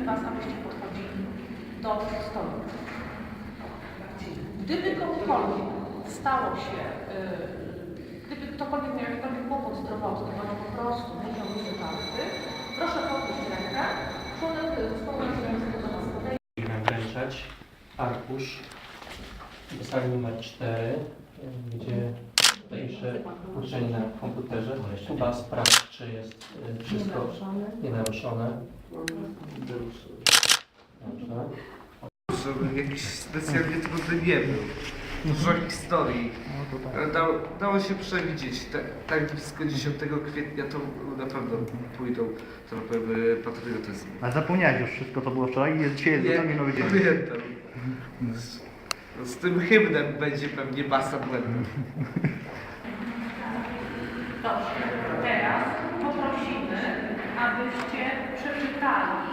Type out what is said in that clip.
prosimy Was, abyście podchodzili do stołu. Gdyby komukolwiek stało się, yy, gdyby ktokolwiek miał jakikolwiek kłopot zdrowotny, bądź po prostu nie miał dużej karty, proszę podnieść rękę. Członek zespołu nadzorowego do nas podejdzie. wręczać arkusz do sali numer 4, gdzie tutejsze uczeń na komputerze. Kuba sprawdź, czy jest y, wszystko nienaruszone. żeby jakiś specjalnie trudny nie był. Dużo historii. No tak. Dało, się przewidzieć. Tak, tak blisko 10 kwietnia to na pewno pójdą tropem patriotyzmu. A zapomniałeś już wszystko, to było wczoraj i jest dzisiaj jest zupełnie nowy dzień. Pamiętam. Z, z tym hymnem będzie pewnie basa błędów. Dobrze, teraz poprosimy, abyście przeczytali